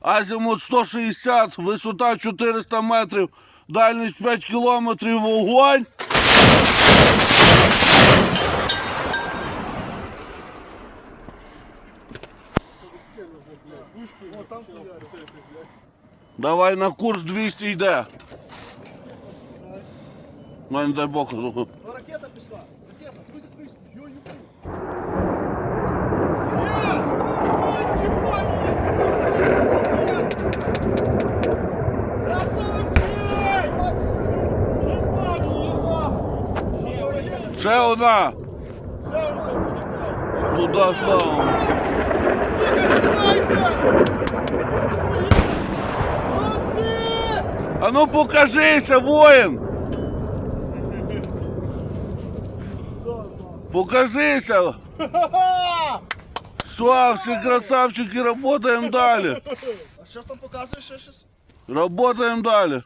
Азімут 160, висота 400 метрів, дальність 5 кілометрів, вогонь. Давай на курс 200 йде. Ну, не дай Бог. Ракета пішла. Ракета, Ще одна. Туди сам. А ну покажися, воїн. Покажися. Все, всі красавчики, работаємо далі. А що ж там показує ще щось? Работаємо далі.